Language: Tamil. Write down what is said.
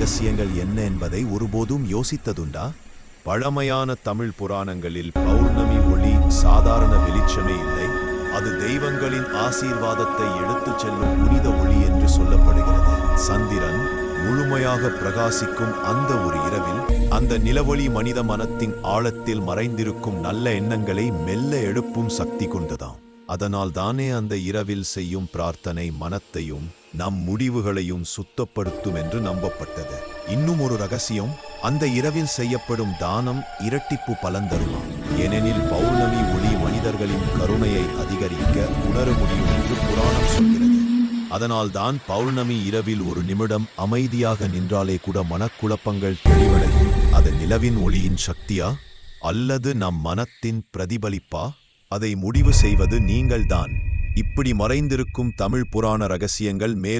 ரகசியங்கள் என்ன என்பதை ஒருபோதும் யோசித்ததுண்டா? பழமையான தமிழ் புராணங்களில் பௌர்ணமி ஒளி சாதாரண வெளிச்சமே இல்லை. அது தெய்வங்களின் ஆசீர்வாதத்தை எடுத்துச் செல்லும் புனித ஒளி என்று சொல்லப்படுகிறது. சந்திரன் முழுமையாக பிரகாசிக்கும் அந்த ஒரு இரவில் அந்த நிலவொளி மனித மனத்தின் ஆழத்தில் மறைந்திருக்கும் நல்ல எண்ணங்களை மெல்ல எழுப்பும் சக்தி கொண்டதாம். அதனால் தானே அந்த இரவில் செய்யும் பிரார்த்தனை மனத்தையும் நம் முடிவுகளையும் சுத்தப்படுத்தும் என்று நம்பப்பட்டது. இன்னும் ஒரு ரகசியம் அந்த இரவில் செய்யப்படும் தானம் இரட்டிப்பு பலன் தருமா? ஏனெனில் பௌர்ணமி ஒளி மனிதர்களின் கருணையை அதிகரிக்க உணர முடியும் என்று புராணம் சொல்கிறது. அதனால் தான் பௌர்ணமி இரவில் ஒரு நிமிடம் அமைதியாக நின்றாலே கூட மனக்குழப்பங்கள் தெளிவடையும். அது நிலவின் ஒளியின் சக்தியா? அல்லது நம் மனத்தின் பிரதிபலிப்பா? அதை முடிவு செய்வது நீங்கள்தான். இப்படி மறைந்திருக்கும் தமிழ் புராண ரகசியங்கள் மேலும்